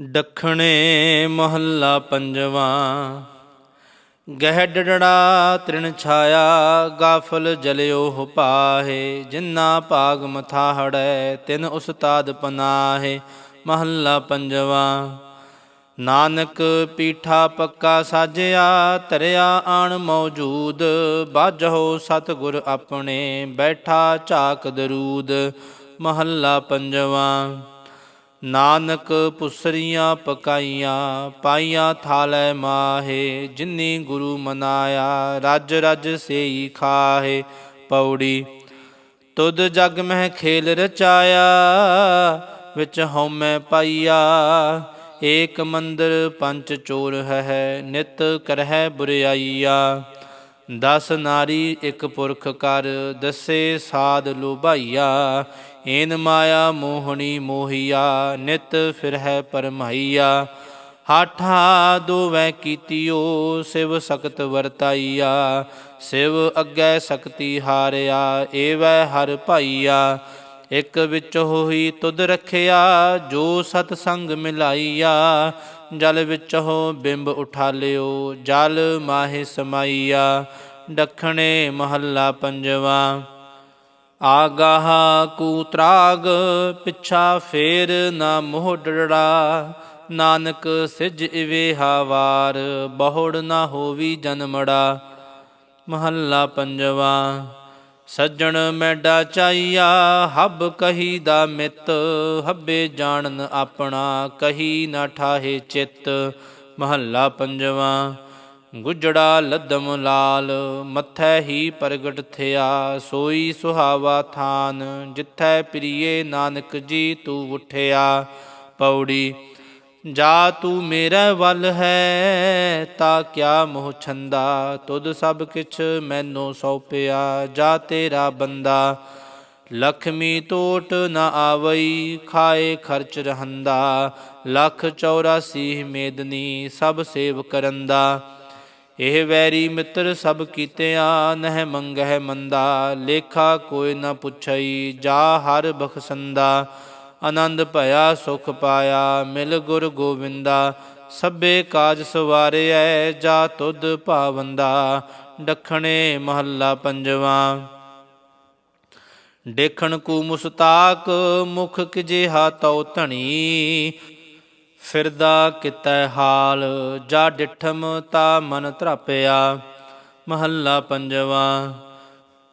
ਦੱਖਣੇ ਮਹੱਲਾ ਪੰਜਵਾਂ, ਗਹਿ ਡੜੜਾ ਤ੍ਰਿਣ ਛਾਇਆ, ਗਾਫਲ ਜਲਿਓ ਪਾਹੇ, ਜਿੰਨਾ ਭਾਗ ਮਥਾ ਹੜੈ, ਤਿਨ ਉਸਤਾਦ ਪਨਾਹੇ, ਮਹੱਲਾ ਪੰਜਵਾਂ। ਨਾਨਕ ਪੀਠਾ ਪੱਕਾ ਸਾਜਿਆ ਤਰਿਆ ਆਣ ਮੌਜੂਦ, ਬਾਝੋ ਸਤਿਗੁਰ ਆਪਣੇ, ਬੈਠਾ ਝਾਕ ਦਰੂਦ, ਮਹੱਲਾ ਪੰਜਵਾਂ। ਨਾਨਕ ਪੁਸਰੀਆਂ ਪਕਾਈਆਂ, ਪਾਈਆਂ ਥਾਲੈ ਮਾਹੇ, ਜਿਨੀ ਗੁਰੂ ਮਨਾਇਆ, ਰਜ ਰਜ ਸੇਈ ਖਾਹੇ, ਪੌੜੀ। ਤੁਧ ਜਗ ਮਹਿ ਖੇਲ ਰਚਾਇਆ, ਵਿੱਚ ਹਉਮੈ ਪਾਈਆ। ਏਕ ਮੰਦਰ ਪੰਚ ਚੋਰ ਹੈ, ਨਿਤ ਕਰਹਿ ਬੁਰਾਈਆ ਦਸ ਨਾਰੀ ਇੱਕ ਪੁਰਖ ਕਰ, ਦਸੇ ਸਾਧ ਲੋਭਾਈਆ। ਏਨ ਮਾਇਆ ਮੋਹਣੀ ਮੋਹੀਆ, ਨਿਤ ਫਿਰ ਹੈ ਪਰਮਾਈਆ ਹਾਠਾ ਦੋਵੈ ਕੀਤਿਓ, ਸਿਵ ਸਕਤ ਵਰਤਾਈਆ। ਸਿਵ ਅੱਗੇ ਸਕਤੀ ਹਾਰਿਆ, ਏਵੈ ਹਰ ਭਾਈਆ। ਇਕ ਵਿੱਚ ਹੋਈ ਤੁਧ ਰਖਿਆ, ਜੋ ਸਤ ਸੰਗ ਮਿਲਾਈਆ। ਜਲ ਵਿੱਚ ਹੋ ਬਿੰਬ ਉਠਾਲਿਓ ਜਲ ਮਾਹੇ ਸਮਾਈਆ। ਦੱਖਣੇ ਮਹੱਲਾ ਪੰਜਵਾ। ਆਗਾਹ ਕੂ ਤਰਾਗ, ਪਿਛਾ ਫੇਰ ਨਾ ਮੋਹ ਡੜਾ ਨਾਨਕ ਸਿਜ ਇਵੇ ਹਾਵਾਰ, ਬਹੁੜ ਨਾ ਹੋਵੀ ਜਨਮੜਾ ਮਹੱਲਾ ਪੰਜਵਾ, ਸੱਜਣ ਮੈਡਾ ਚਾਈਆ, ਹੱਬ ਕਹੀ ਦਾ ਮਿੱਤ। ਹੱਬੇ ਜਾਣਨ ਆਪਣਾ, ਕਹੀ ਨਾ ਠਾਹੇ ਚਿੱਤ। ਮਹੱਲਾ ਪੰਜਵਾ ਗੁਜੜਾ ਲੱਦਮ ਲਾਲ, ਮੱਥੈ ਹੀ ਪ੍ਰਗਟ ਥਿਆ, ਸੋਈ ਸੁਹਾਵਾ ਥਾਨ, ਜਿੱਥੈ ਪ੍ਰੀਏ ਨਾਨਕ ਜੀ ਤੂੰ ਉਠਿਆ। ਪੌੜੀ, ਜਾ ਤੂੰ ਮੇਰੇ ਵੱਲ ਹੈ, ਤਾਂ ਕਿਆ ਮੋਹ ਛੰਦਾ, ਤੁਧ ਸਭ ਕਿਛ ਮੈਨੂੰ ਸੌਪਿਆ, ਜਾ ਤੇਰਾ ਬੰਦਾ। ਲਖਮੀ ਟੋਟ ਨਾ ਆਵਈ, ਖਾਏ ਖਰਚ ਰਹੰਦਾ, ਲੱਖ 84 ਮੇਦਨੀ ਸਭ ਸੇਵ ਕਰੰਦਾ। ਇਹ ਵੈਰੀ ਮਿੱਤਰ ਸਭ ਕੀਤਿਆ ਨਹਿ ਮੰਗਹਿ ਮੰਦਾ, ਲੇਖਾ ਕੋਈ ਨਾ ਪੁੱਛਈ, ਜਾ ਹਰ ਬਖਸੰਦਾ, ਆਨੰਦ ਭਇਆ ਸੁਖ ਪਾਇਆ, ਮਿਲ ਗੁਰ ਗੋਬਿੰਦਾ ਸਭੇ ਕਾਜ ਸਵਾਰਿਐ, ਜਾ ਤੁਧ ਭਾਵੰਦਾ ਦੱਖਣੇ ਮਹੱਲਾ ਪੰਜਵਾ। ਦੇਖਣ ਕੂ ਮੁਸਤਾਕ, ਮੁਖ ਕਿਜੇਹਾ ਤਉ ਧਣੀ ਫਿਰਦਾ ਕਿਤੈ ਹਾਲ, ਜਾ ਡਿਠਮ ਤਾ ਮਨ ਤਰਾਪਿਆ ਮਹੱਲਾ ਪੰਜਵਾ,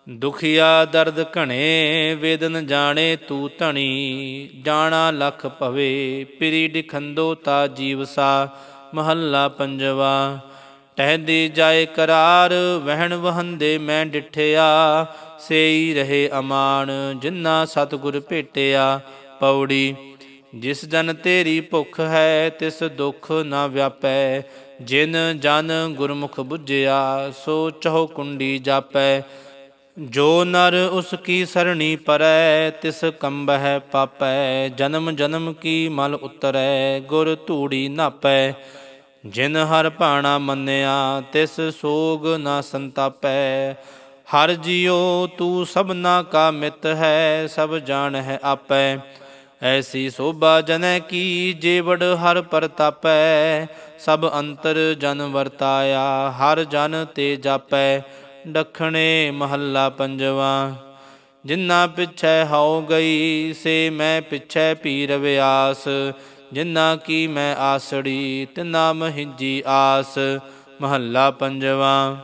ਦੁਖੀਆ ਦਰਦ ਘਣੇ, ਵੇਦਨ ਜਾਣੇ ਤੂ ਧਣੀ, ਜਾਣਾ ਲਖ ਭਵੇ, ਪਿਰੀ ਡਿਖੰਦੋ ਤਾ ਜੀਵਸਾ ਮਹੱਲਾ ਪੰਜਵਾ, ਟਹਿੰਦੀ ਜਾਏ ਕਰਾਰ, ਵਹਿਣ ਵਹੰਦੇ ਮੈਂ ਡਿਠਿਆ, ਸੇਈ ਰਹੇ ਅਮਾਨ ਜਿਨ੍ਹਾਂ ਸਤਿਗੁਰ ਭੇਟਿਆ, ਪੌੜੀ ਜਿਸ ਜਨ ਤੇਰੀ ਭੁਖ ਹੈ, ਤਿਸ ਦੁਖ ਨਾ ਵਿਆਪੈ। ਜਿਨ ਜਨ ਗੁਰਮੁਖ 부ਜਿਆ ਸੋ ਚਹੁ ਕੁੰਡੀ ਜਾਪੈ। ਜੋ ਨਰ ਉਸ ਕੀ ਸਰਣੀ ਪਰੈ, ਤਿਸ ਕੰਬਹਿ ਪਾਪੈ। ਜਨਮ ਜਨਮ ਕੀ ਮਲ ਉਤਰੈ, ਗੁਰ ਧੂੜੀ ਨਾਪੈ। ਜਿਨ ਹਰ ਭਾਣਾ ਮੰਨਿਆ, ਤਿਸ ਸੋਗ ਨਾ ਸੰਤਾਪੈ। ਹਰ ਜਿਉ ਤੂੰ ਸਭਨਾ ਕਾ ਮਿਤ ਹੈ, ਸਭ ਜਾਣ ਹੈ ਆਪੈ। ਐਸੀ ਸੋਭਾ ਜਨੈ ਕੀ ਜੇਵੜ ਹਰ ਪ੍ਰਤਾਪੈ, ਸਭ ਅੰਤਰ ਜਨ ਵਰਤਾਇਆ, ਹਰ ਜਨ ਤੇ ਜਾਪੈ ਦੱਖਣੇ ਮਹੱਲਾ ਪੰਜਵਾ। ਜਿੰਨਾ ਪਿਛੈ ਹਉ ਗਈ, ਸੇ ਮੈਂ ਪਿਛੈ ਪੀ ਰਵਿਆਸ ਜਿਨ੍ਹਾਂ ਕੀ ਮੈਂ ਆਸੜੀ, ਤਿਨਾ ਮਹਿਜੀ ਆਸ। ਮਹੱਲਾ ਪੰਜਵਾ।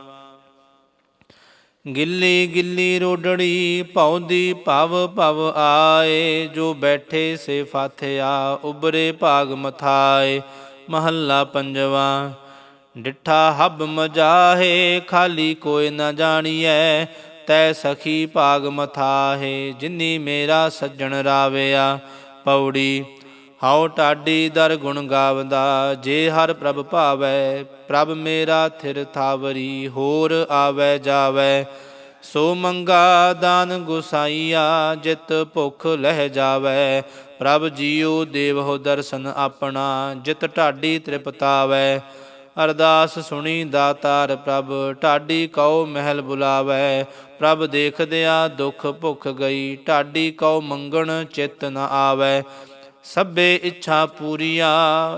ਗਿੱਲੀ ਗਿੱਲੀ ਰੋਡੜੀ ਭਉਦੀ ਭਵ ਭਵ ਆਏ, ਜੋ ਬੈਠੇ ਸੇ ਫਾਥਿਆ ਉਬਰੇ ਭਾਗ ਮਥਾਏ। ਮਹੱਲਾ ਪੰਜਵਾ, ਡਿਠਾ ਹੱਬ ਮਜਾਹੇ, ਖਾਲੀ ਕੋਈ ਨਾ ਜਾਣੀਐ, ਤੈ ਸਖੀ ਭਾਗ ਮਥਾਹੇ, ਜਿਨੀ ਮੇਰਾ ਸੱਜਣ ਰਾਵਿਆ। ਪੌੜੀ ਹਉ ਟਾਡੀ ਦਰ ਗੁਣ ਗਾਵਦਾ, ਜੇ ਹਰ ਪ੍ਰਭ ਭਾਵੈ, ਪ੍ਰਭ ਮੇਰਾ ਥਿਰ ਥਾਵਰੀ, ਹੋਰ ਆਵੈ ਜਾਵੈ। ਸੋ ਮੰਗਾ ਦਾਨ ਗੁਸਾਈਆ, ਜਿਤ ਭੁਖ ਲਹਿ ਜਾਵੈ। ਪ੍ਰਭ ਜੀਉ ਦੇਵਹੁ ਦਰਸ਼ਨ ਆਪਣਾ, ਜਿਤ ਢਾਡੀ ਤ੍ਰਿਪਤਾਵੈ। ਅਰਦਾਸ ਸੁਣੀ ਦਾਤਾਰ ਪ੍ਰਭ, ਢਾਡੀ ਕਉ ਮਹਿਲ ਬੁਲਾਵੈ। ਪ੍ਰਭ ਦੇਖਦਿਆ ਦੁਖ ਭੁਖ ਗਈ, ਢਾਡੀ ਕਉ ਮੰਗਣ ਚਿਤ ਨ ਆਵੈ। ਸਭੇ ਇੱਛਾ ਪੂਰੀਆ,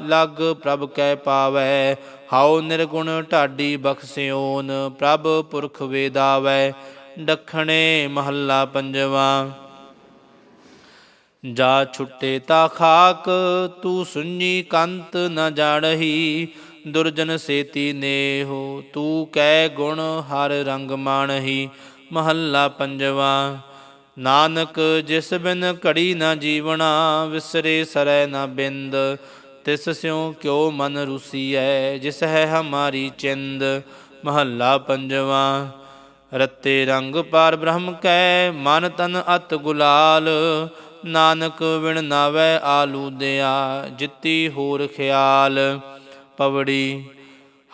ਲਗ ਪ੍ਰਭ ਕੈ ਪਾਵੈ, ਹਾਉ ਨਿਰਗੁਣ ਢਾਡੀ ਬਖਸਿਓਨ, ਪ੍ਰਭ ਪੁਰਖ ਵੇਦਾਵੈ, ਡਖਣੇ ਮਹੱਲਾ ਪੰਜਵਾ। ਜਾ ਛੁੱਟੇ ਤਾ ਖਾਕ, ਤੂੰ ਸੁਣੀ ਕੰਤ ਨ ਜਾਣਹੀ, ਦੁਰਜਨ ਸੇਤੀ ਨੇਹੋ, ਤੂੰ ਕੈ ਗੁਣ ਹਰ ਰੰਗ ਮਾਣਹੀ, ਮਹੱਲਾ ਪੰਜਵਾ। ਨਾਨਕ ਜਿਸ ਬਿਨ ਘੜੀ ਨਾ ਜੀਵਣਾ, ਵਿਸਰੇ ਸਰੈ ਨਾ ਬਿੰਦ। ਤਿਸ ਸਿਉ ਕਿਉ ਮਨ ਰੁਸੀਐ, ਜਿਸ ਹੈ ਹਮਾਰੀ ਚਿੰਦ। ਮਹੱਲਾ ਪੰਜਵਾ, ਰਤੇ ਰੰਗ ਪਾਰ ਬ੍ਰਹਮ ਕੈ, ਮਨ ਤਨ ਅਤ ਗੁਲਾਲ। ਨਾਨਕ ਵਿਣ ਨਾਵੈ ਆਲੂਦਿਆ ਜਿੱਤੀ ਹੋਰ ਖਿਆਲ। ਪਵੜੀ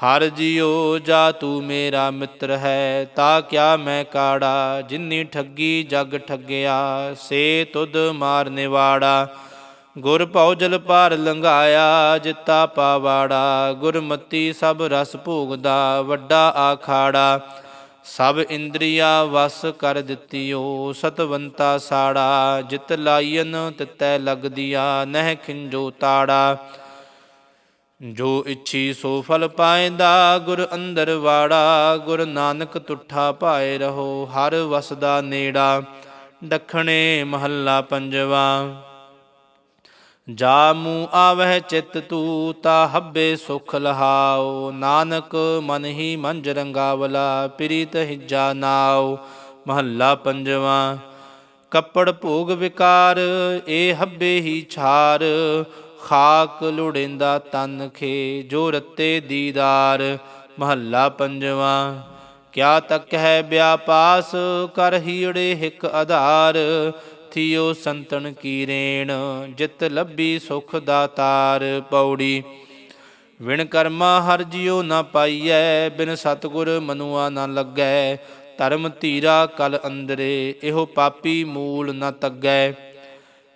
ਹਰ ਜਿਉ ਜਾ ਤੂੰ ਮੇਰਾ ਮਿੱਤਰ ਹੈ, ਤਾ ਕਿਆ ਮੈਂ ਕਾੜਾ? ਜਿੰਨੀ ਠੱਗੀ ਜਗ ਠੱਗਿਆ, ਸੇ ਤੁਧ ਮਾਰ ਨਿਵਾੜਾ। ਗੁਰ ਭਉ ਜਲ ਪਾਰ ਲੰਘਾਇਆ, ਜਿੱਤਾ ਪਾਵਾੜਾ। ਗੁਰਮਤੀ ਸਭ ਰਸ ਭੋਗਦਾ, ਵੱਡਾ ਆਖਾੜਾ। ਸਭ ਇੰਦਰੀਆ ਵਸ ਕਰ ਦਿੱਤੀਓ, ਸਤਵੰਤਾ ਸਾੜਾ। ਜਿਤ ਲਾਇਨ ਤਿਤੈ ਲਗਦੀਆ, ਨਹਿ ਖਿੰਜੋ ਤਾੜਾ। ਜੋ ਇੱਛੀ ਸੋ ਫਲ ਪਾਇਂਦਾ, ਗੁਰ ਅੰਦਰ ਵਾੜਾ, ਗੁਰ ਨਾਨਕ ਤੁਠਾ ਪਾਏ ਰਹੋ, ਹਰ ਵਸਦਾ ਨੇੜਾ ਦਖਣੇ ਮਹੱਲਾ ਪੰਜਵਾ। ਜਾ ਮੂ ਆਵਹਿ ਚਿਤ ਤੂ, ਤਾ ਹੱਬੇ ਸੁਖ ਲਹਾਓ ਨਾਨਕ ਮਨ ਹੀ ਮੰਜ ਰੰਗਾਵਲਾ, ਪ੍ਰੀਤ ਹਿਜਾ ਨਾਉ, ਮਹੱਲਾ ਪੰਜਵਾ। ਕੱਪੜ ਭੋਗ ਵਿਕਾਰ ਏ ਹੱਬੇ ਹੀ ਛਾਰ ਖਾਕ ਲੁੜਿੰਦਾ ਤਨ ਖੇ, ਜੋ ਰਤੇ ਦੀਦਾਰ, ਮਹੱਲਾ ਪੰਜਵਾ। ਕਿਆ ਤੱਕ ਹੈ ਵਿਆਪਾਸ ਕਰ ਹੀੜੇ ਹਿਕ ਆਧਾਰ। ਥਿਓ ਸੰਤਨ ਕੀ ਰੇਣ, ਜਿਤ ਲੱਭੀ ਸੁਖ ਦਾਤਾਰ ਪੌੜੀ, ਵਿਣ ਕਰਮਾ ਹਰ ਜਿਉ ਨਾ ਪਾਈਐ, ਬਿਨ ਸਤਗੁਰ ਮਨੁਆ ਨਾ ਲੱਗੈ। ਧਰਮ ਧੀਰਾ ਕਲ ਅੰਦਰੇ, ਇਹੋ ਪਾਪੀ ਮੂਲ ਨਾ ਤੱਗੈ।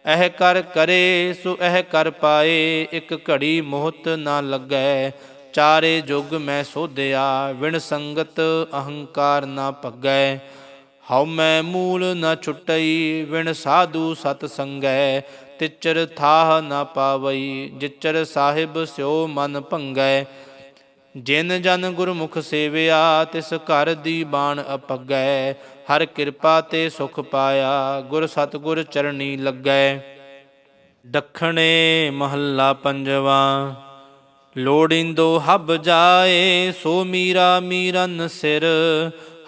ਇਹ ਕਰ ਕਰੇ, ਸੋ ਇਹ ਕਰ ਪਾਏ, ਇੱਕ ਘੜੀ ਮੋਹਤ ਨਾ ਲੱਗੈ। ਚਾਰੇ ਜੁਗ ਮੈਂ ਸੋਧਿਆ, ਵਿਣ ਸੰਗਤ ਅਹੰਕਾਰ ਨਾ ਭਗੈ। ਹਉ ਮੈਂ ਮੂਲ ਨਾ ਛੁਟਈ, ਵਿਣ ਸਾਧੂ ਸਤ ਸੰਗੈ। ਤਿਚਰ ਥਾਹ ਨਾ ਪਾਵਈ, ਜਿਚਰ ਸਾਹਿਬ ਸਿਓ ਮਨ ਭੰਗੈ। ਜਿਨ ਜਨ ਗੁਰਮੁਖ ਸੇਵਿਆ, ਤਿਸ ਘਰ ਦੀ ਬਾਣ ਅਪਗੈ। ਹਰ ਕਿਰਪਾ ਤੇ ਸੁਖ ਪਾਇਆ, ਗੁਰ ਸਤਗੁਰ ਚਰਣੀ ਲੱਗੈ। ਦਖਣੇ ਮਹੱਲਾ ਪੰਜਵਾ, ਲੋੜਿੰਦੋ ਹਬ ਜਾਏ, ਸੋ ਮੀਰਾ ਮੀਰਨ ਸਿਰ।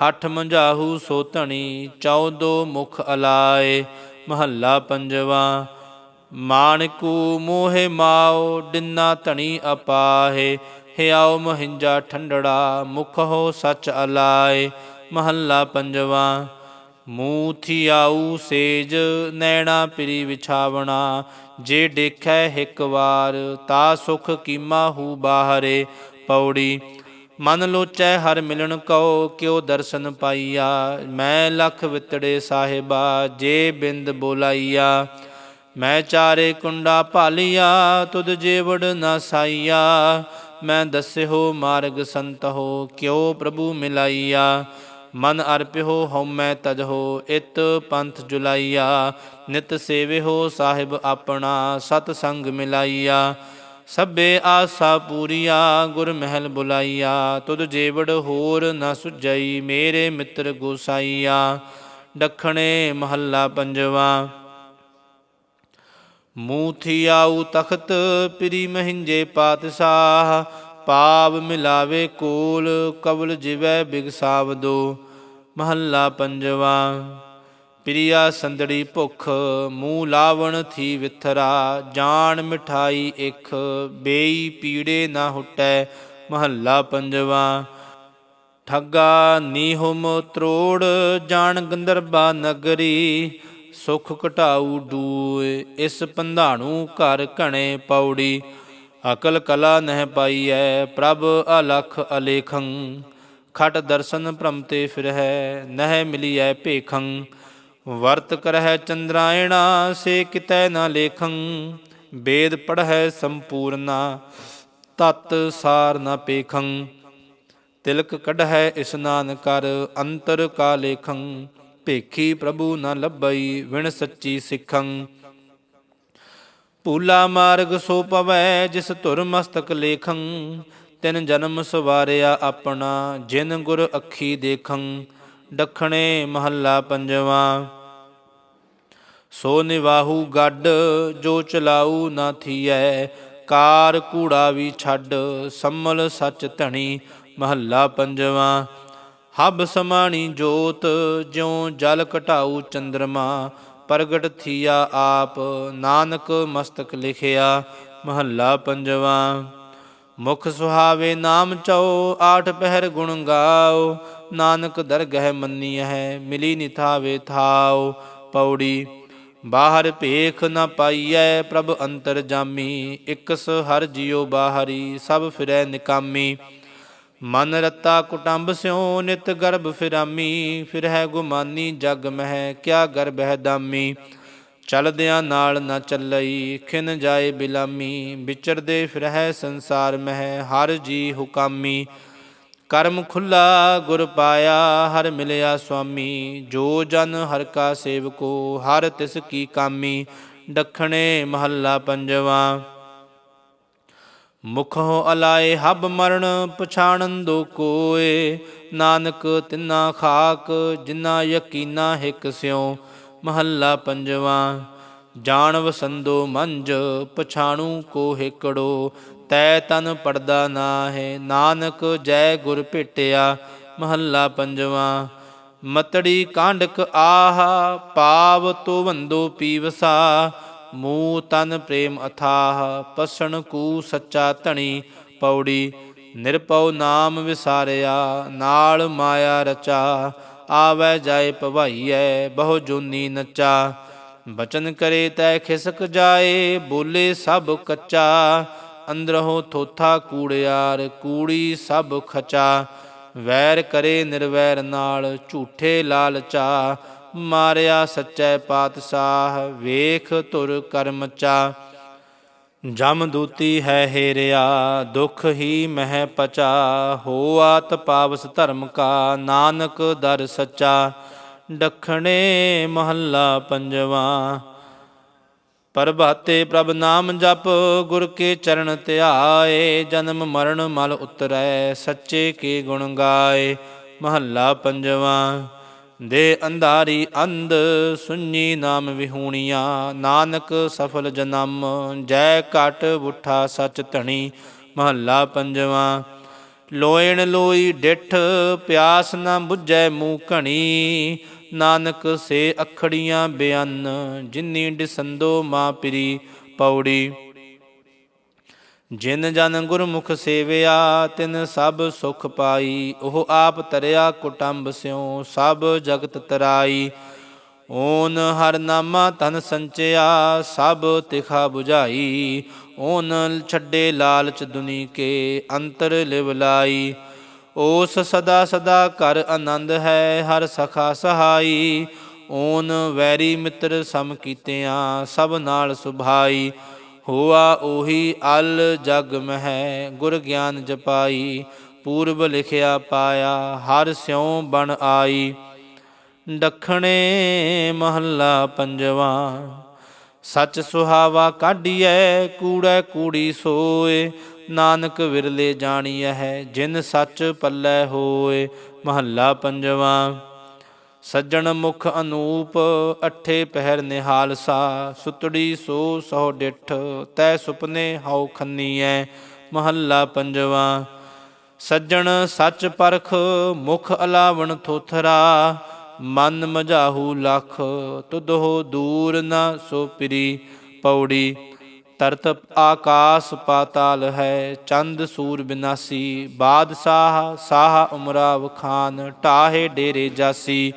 ਹੱਠ ਮੰਝਾਹੂ ਸੋ ਧਣੀ, ਚੌਦੋ ਮੁਖ ਅਲਾਏ। ਮਹੱਲਾ ਪੰਜਵਾ ਮਾਨਕੂ ਮੋਹਿ ਮਾਓ, ਡਿੰਨਾ ਧਣੀ ਅਪਾਹੇ। ਹਿਆਉ ਮਹਿੰਜਾ ਠੰਡੜਾ, ਮੁਖ ਹੋ ਸਚ ਅਲਾਏ। ਮਹੱਲਾ ਪੰਜਵਾ, ਮੂੰਹ ਥਿਆਊ ਸੇਜ, ਨੈਣਾ ਪਿਰੀ ਵਿਛਾਵਣਾ, ਜੇ ਦੇਖੈ ਇੱਕ ਵਾਰ, ਤਾ ਸੁਖ ਕੀਮਾ ਹੂ ਬਾਹਰੇ, ਪੌੜੀ। ਮਨ ਲੋਚੈ ਹਰ ਮਿਲਣ ਕਉ, ਕਿਉ ਦਰਸ਼ਨ ਪਾਈਆ, ਮੈਂ ਲਖ ਵਿਤੜੇ ਸਾਹਿਬਾ, ਜੇ ਬਿੰਦ ਬੋਲਾਈਆ। ਮੈਂ ਚਾਰੇ ਕੁੰਡਾ ਭਾਲੀਆ, ਤੁਧ ਜੇਵੜ ਨਾ ਸਾਈਆ। ਮੈਂ ਦੱਸਿਓ ਮਾਰਗ ਸੰਤਹੋ, ਕਿਉ ਪ੍ਰਭੂ ਮਿਲਾਈਆ। ਮਨ ਅਰਪਿਓ ਹਉਮੈ ਤਜਹੋ, ਇਤ ਪੰਥ ਜੁਲਾਈਆ, ਨਿਤ ਸੇਵਿਓ ਸਾਹਿਬ ਆਪਣਾ, ਸਤ ਸੰਗ ਮਿਲਾਈਆ। ਸਭੇ ਆਸਾ ਪੂਰੀਆ ਗੁਰ ਮਹਿਲ ਬੁਲਾਈਆ। ਤੁਧ ਜੇਵੜ ਹੋਰ ਨ ਸੁਜਈ ਮੇਰੇ ਮਿੱਤਰ ਗੋਸਾਈਆ। ਡਖਣੇ ਮਹੱਲਾ ਪੰਜਵਾ। ਮੂਥੀ ਆਉ ਤਖਤ, ਪ੍ਰੀ ਮਹਿੰਜੇ ਪਾਤਸ਼ਾਹ। ਪਾਵ ਮਿਲਾਵੇ ਕੋਲ ਕਬਲ ਜਿਵੈ ਬਿਗਸਾਵਦੋ ਮਹੱਲਾ ਪੰਜਵਾ, ਪ੍ਰਿਆ ਸੰਦੜੀ ਭੁਖ, ਮੂੰਹ ਲਾਵਣ ਥੀ ਵਿਥਰਾ ਜਾਣ ਮਿਠਾਈ ਇਖ, ਬੇਈ ਪੀੜੇ ਨਾ ਹੁਟੈ, ਮਹੱਲਾ ਪੰਜਵਾ। ਠੱਗਾ ਨੀਹੁਮ ਤਰੋੜ, ਜਾਣ ਗੰਦਰਬਾ ਨਗਰੀ, ਸੁਖ ਘਟਾਊ ਡੂਏ, ਇਸ ਪੰਧਾਣੂ ਘਰ ਘਣੇ ਪੌੜੀ। ਅਕਲ ਕਲਾ ਨਹਿ ਪਾਈਐ, ਪ੍ਰਭ ਅਲਖ ਅਲੇਖੰ। ਖਟ ਦਰਸ਼ਨ ਭ੍ਰਮ ਤੇ ਫਿਰਹਿ, ਨਹਿ ਮਿਲੀਐ ਭੇਖੰ। ਵਰਤ ਕਰਹਿ ਚੰਦਰਾਇਣਾ, ਸੇ ਕਿਤੈ ਨਾ ਲੇਖੰ। ਵੇਦ ਪੜ੍ਹੈ ਸੰਪੂਰਨਾ, ਤਤ ਸਾਰ ਨ ਪੇਖੰ। ਤਿਲਕ ਕਢੈ ਇਸਨਾਨ ਕਰ ਅੰਤਰ ਕਾ ਲੇਖੰ। ਭੇਖੀ ਪ੍ਰਭੂ ਨ ਲੱਭਈ, ਵਿਣ ਸੱਚੀ ਸਿੱਖੰ। ਭੂਲਾ ਮਾਰਗ ਸੋ ਪਵੈ, ਜਿਸ ਧੁਰ ਮਸਤਕ ਲੇਖੰ। ਤਿਨ ਜਨਮ ਸਵਾਰਿਆ ਆਪਣਾ, ਜਿਨ ਗੁਰ ਅੱਖੀ ਦੇਖੰ ਦੱਖਣੇ ਮਹੱਲਾ ਪੰਜਵਾ। ਸੋ ਨਿਵਾਹੂ ਗੱਡ, ਜੋ ਚਲਾਊ ਨਾ ਥੀਐ, ਕਾਰ ਕੂੜਾ ਵੀ ਛੱਡ, ਸੰਮਲ ਸੱਚ ਧਣੀ ਮਹੱਲਾ ਪੰਜਵਾ। ਹਬ ਸਮਾਣੀ ਜੋਤ, ਜਿਉ ਜਲ ਘਟਾਊ ਚੰਦਰਮਾ, ਪ੍ਰਗਟ ਥੀਆ ਆਪ, ਨਾਨਕ ਮਸਤਕ ਲਿਖਿਆ ਮਹੱਲਾ ਪੰਜਵਾ। ਮੁਖ ਸੁਹਾਵੇ ਨਾਮ ਚਉ, ਆਠ ਪਹਿਰ ਗੁਣ ਗਾਓ। ਨਾਨਕ ਦਰਗਹਿ ਮੰਨੀ ਹੈ ਮਿਲੀ ਨਿਥਾਵੇ ਥਾਓ। ਪੌੜੀ, ਬਾਹਰ ਭੇਖ ਨ ਪਾਈਐ, ਪ੍ਰਭ ਅੰਤਰ ਜਾਮੀ। ਇਕਸ ਹਰ ਜਿਉ ਬਾਹਰੀ, ਸਭ ਫਿਰੈ ਨਿਕਾਮੀ। ਮਨ ਰਤਾ ਕੁਟੰਬ ਸਿਉ, ਨਿਤ ਗਰਭ ਫਿਰਾਮੀ। ਫਿਰ ਹੈ ਗੁਮਾਨੀ ਜਗ ਮਹਿ, ਕਿਆ ਗਰਭ ਹੈ ਦਾਮੀ। ਚਲਦਿਆਂ ਨਾਲ ਨਾ ਚੱਲਈ, ਖਿਨ ਜਾਏ ਬਿਲਾਮੀ, ਵਿਚਰਦੇ ਫਿਰਹਿ ਸੰਸਾਰ ਮਹਿ, ਹਰ ਜੀ ਹੁਕਾਮੀ। ਕਰਮ ਖੁੱਲਾ ਗੁਰ ਪਾਇਆ, ਹਰ ਮਿਲਿਆ ਸੁਆਮੀ। ਜੋ ਜਨ ਹਰ ਕਾ ਸੇਵਕੋ, ਹਰ ਤਿਸ ਕੀ ਕਾਮੀ। ਦੱਖਣੇ ਮਹੱਲਾ ਪੰਜਵਾ। ਮੁਖੋਂ ਅਲਾਏ, ਹਬ ਮਰਨ ਪਛਾਣਨ ਦੋ ਕੋਏ। ਨਾਨਕ ਤਿਨਾ ਖਾਕ, ਜਿਨਾ ਯਕੀਨਾ ਹਿਕ ਸਿਉ। ਮਹੱਲਾ ਪੰਜਵਾਂ ਜਾਣ ਵਸੰਦੋ ਮੰਜ ਪਛਾਣੂ ਕੋ ਹਿਕੜੋ, ਤੈ ਤਨ ਪੜਦਾ ਨਾਹਿ, ਨਾਨਕ ਜੈ ਗੁਰ ਭੇਟਿਆ। ਮਹੱਲਾ ਪੰਜਵਾਂ, ਮਤੜੀ ਕਾਂਡਕ ਆਹ, ਪਾਵ ਤੋ ਵੰਦੋ ਪੀਵਸਾ, ਮੂਹ ਤਨ ਪ੍ਰੇਮ ਅਥਾਹ, ਪਸਣ ਕੂ ਸੱਚਾ ਧਣੀ ਪੌੜੀ ਨਿਰਪਉ ਨਾਮ ਵਿਸਾਰਿਆ, ਨਾਲ ਮਾਇਆ ਰਚਾ। ਆਵੈ ਜਾਏ ਭਵਾਈਐ, ਬਹੁ ਜੋਨੀ ਨੱਚਾ। ਬਚਨ ਕਰੇ ਤੈ ਖਿਸਕ ਜਾਏ, ਬੋਲੇ ਸਭ ਕੱਚਾ। ਅੰਦਰੋਂ ਥੋਥਾ ਕੂੜਿਆਰ, ਕੂੜੀ ਸਭ ਖਚਾ। ਵੈਰ ਕਰੇ ਨਿਰਵੈਰ ਨਾਲ, ਝੂਠੇ ਲਾਲਚਾ। ਮਾਰਿਆ ਸੱਚੇ ਪਾਤਸ਼ਾਹ, ਵੇਖ ਤੁਰ ਕਰਮਚਾ ਜਮ ਦੂਤੀ ਹੈ ਹੇਰਿਆ, ਦੁਖ ਹੀ ਮਹਿ ਪਚਾ ਹੋਆਤ ਪਾਵਸ ਧਰਮ ਕਾ, ਨਾਨਕ ਦਰ ਸੱਚਾ, ਡਖਣੇ ਮਹੱਲਾ ਪੰਜਵਾ। ਪਰਬਾਤੇ ਪ੍ਰਭ ਨਾਮ ਜਪ, ਗੁਰ ਕੇ ਚਰਨ ਧਿਆਏ, ਜਨਮ ਮਰਨ ਮਲ ਉਤਰੈ, ਸੱਚੇ ਕੇ ਗੁਣ ਗਾਏ, ਮਹੱਲਾ ਪੰਜਵਾ। ਦੇ ਅੰਧਾਰੀ ਅੰਧ ਸੁੰਨੀ ਨਾਮ ਵਿਹੂਣੀਆਂ, ਨਾਨਕ ਸਫਲ ਜਨਮ, ਜੈ ਘਟ ਬੁੱਠਾ ਸਚ ਧਣੀ, ਮਹੱਲਾ ਪੰਜਵਾਂ। ਲੋਇਣ ਲੋਈ ਡਿਠ, ਪਿਆਸ ਨਾ 부ਝੈ ਮੂੰਹ ਘਣੀ, ਨਾਨਕ ਸੇ ਅਖੜੀਆਂ ਬਿਆਨ, ਜਿਨੀ ਦਿਸੰਦੋ ਮਾ ਪਿਰੀ ਪੌੜੀ। ਜਿਨ ਜਨ ਗੁਰਮੁਖ ਸੇਵਿਆ, ਤਿਨ ਸਭ ਸੁਖ ਪਾਈ। ਉਹ ਆਪ ਤਰਿਆ ਕੁਟੰਬ ਸਿਉ, ਸਭ ਜਗਤ ਤਰਾਈ। ਓਨ ਹਰ ਨਾਮਾ ਤਨ ਸੰਚਿਆ, ਸਭ ਤਿਖਾ 부ਝਾਈ ਓਨ ਛੱਡੇ ਲਾਲਚ ਦੁਨੀ ਕੇ, ਅੰਤਰ ਲਿਵ ਲਾਈ। ਓਸ ਸਦਾ ਸਦਾ ਕਰ ਆਨੰਦ ਹੈ, ਹਰ ਸਖਾ ਸਹਾਈ। ਓਨ ਵੈਰੀ ਮਿੱਤਰ ਸਮ ਕੀਤਿਆਂ, ਸਭ ਨਾਲ ਸੁਭਾਈ। ਹੋਆ ਉਹੀ ਅਲ ਜਗ ਮਹਿ, ਗੁਰ ਗਿਆਨ ਜਪਾਈ, ਪੂਰਬ ਲਿਖਿਆ ਪਾਇਆ, ਹਰ ਸਿਉ ਬਣ ਆਈ। ਦੱਖਣੇ ਮਹੱਲਾ ਪੰਜਵਾ, ਸੱਚ ਸੁਹਾਵਾ ਕਾਢੀਐ, ਕੂੜੈ ਕੂੜੀ ਸੋਏ। ਨਾਨਕ ਵਿਰਲੇ ਜਾਣੀਐ ਹੈ, ਜਿਨ ਸੱਚ ਪੱਲੇ ਹੋਏ, ਮਹੱਲਾ ਪੰਜਵਾ। ਸੱਜਣ ਮੁਖ ਅਨੂਪ, ਅਠੇ ਪਹਿਰ ਨਿਹਾਲਸਾ ਸੁਤੜੀ ਸੋ ਸੋ ਡਿਠ, ਤੈ ਸੁਪਨੇ ਹਉ ਖੰਨੀਐ, ਮਹੱਲਾ ਪੰਜਵਾ। ਸੱਜਣ ਸੱਚ ਪਰਖ, ਮੁਖ ਅਲਾਵਣ ਥੋਥਰਾ, ਮਨ ਮਝਾਹੂ ਲਖ, ਤੁਧੋ ਦੂਰ ਨਾ ਸੋ ਪਿਰੀ ਪੌੜੀ। ਤਰਤ ਆਕਾਸ ਪਾਤਾਲ ਹੈ, ਚੰਦ ਸੂਰ ਬਿਨਾਸੀ, ਬਾਦਸ਼ਾਹ ਸਾਹ ਉਮਰਾ ਵਖਾਨ ਟਾਹੇ ਡੇਰੇ ਜਾਸੀ।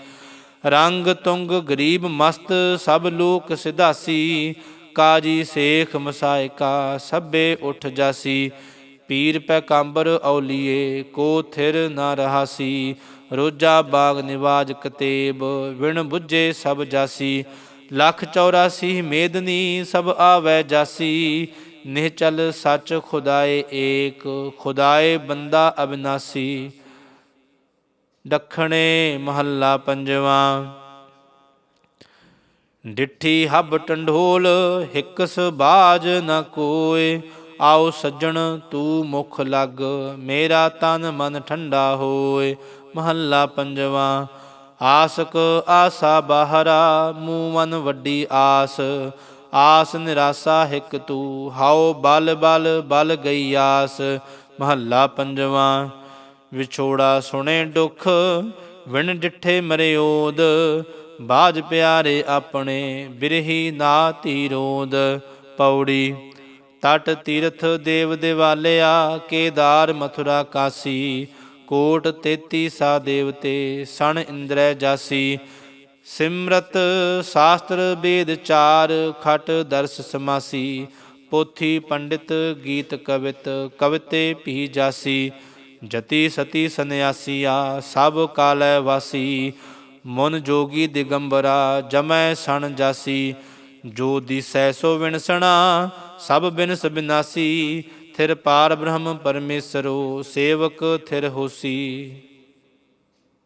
ਰੰਗ ਤੁੰਗ ਗਰੀਬ ਮਸਤ ਸਭ ਲੋਕ ਸਿਧਾਸੀ, ਕਾਜੀ ਸੇਖ ਮਸਾਇਕਾ ਸਭੇ ਉਠ ਜਾਸੀ। ਪੀਰ ਪੈ ਕੰਬਰ ਔਲੀਏ, ਕੋ ਥਿਰ ਨਾ ਰਹਾਸੀ। ਰੋਜਾ ਬਾਗ ਨਿਵਾਜ ਕਤੇਬ, ਵਿਣ 부ਝੇ ਸਭ ਜਾਸੀ। ਲੱਖ 84 ਮੇਦਨੀ ਸਭ ਆਵੈ ਜਾਸੀ। ਨਿਹਚਲ ਸੱਚ ਖੁਦਾਏ ਏਕ, ਖੁਦਾਏ ਬੰਦਾ ਅਬਿਨਾਸੀ। ਦੱਖਣੇ ਮਹੱਲਾ ਪੰਜਵਾਂ। ਡਿੱਠੀ ਹੱਬ ਟੰਡੋਲ ਹਿੱਕਸ ਬਾਜ ਨ ਕੋਏ। ਆਓ ਸੱਜਣ, ਤੂੰ ਮੁਖ ਲੱਗ, ਮੇਰਾ ਤਨ ਮਨ ਠੰਡਾ ਹੋਏ। ਮਹੱਲਾ ਪੰਜਵਾਂ, ਆਸਕ ਆਸਾ ਬਾਹਰਾ, ਮੂੰਹ ਮਨ ਵੱਡੀ ਆਸ। ਆਸ ਨਿਰਾਸਾ ਹਿਕ ਤੂ ਹਾਓ ਬਲ ਬਲ ਬਲ ਗਈ ਆਸ। ਮਹੱਲਾ ਪੰਜਵਾਂ ਵਿਛੋੜਾ ਸੁਣੇ ਦੁਖ, ਵਿਣ ਡਿਠੇ ਮਰਿਓਦ ਬਾਜ ਪਿਆਰੇ ਆਪਣੇ, ਬਿਰਹੀ ਨਾ ਧੀਰੋਦ। ਪੌੜੀ, ਤਟ ਤੀਰਥ ਦੇਵ ਦਿਵਾਲਿਆ ਕੇਦਾਰ ਮਥੁਰਾ ਕਾਸੀ। ਕੋਟ ਤੇਤੀ ਸਾ ਦੇਵਤੇ, ਸਣ ਇੰਦਰੈ ਜਾਸੀ। ਸਿਮਰਤ ਸ਼ਾਸਤਰ ਵੇਦ ਚਾਰ, ਖਟ ਦਰਸ ਸਮਾਸੀ। ਪੋਥੀ ਪੰਡਿਤ ਗੀਤ ਕਵਿਤ, ਕਵਿਤੇ ਭੀ ਜਾਸੀ। ਜਤੀ ਸਤੀ ਸੰਨਿਆਸੀਆ, ਸਭ ਕਾਲੈ ਵਾਸੀ, ਮਨ ਜੋਗੀ ਦਿਗੰਬਰਾ, ਜਮੈ ਸਣ ਜਾਸੀ। ਜੋ ਦਿਸੈ ਸੋ ਵਿਣਸਣਾ, ਸਭ ਬਿਨਸ ਬਿਨਾਸੀ। ਥਿਰ ਪਾਰ ਬ੍ਰਹਮ ਪਰਮੇਸ਼ਰੋ, ਸੇਵਕ ਥਿਰ ਹੋਸੀ।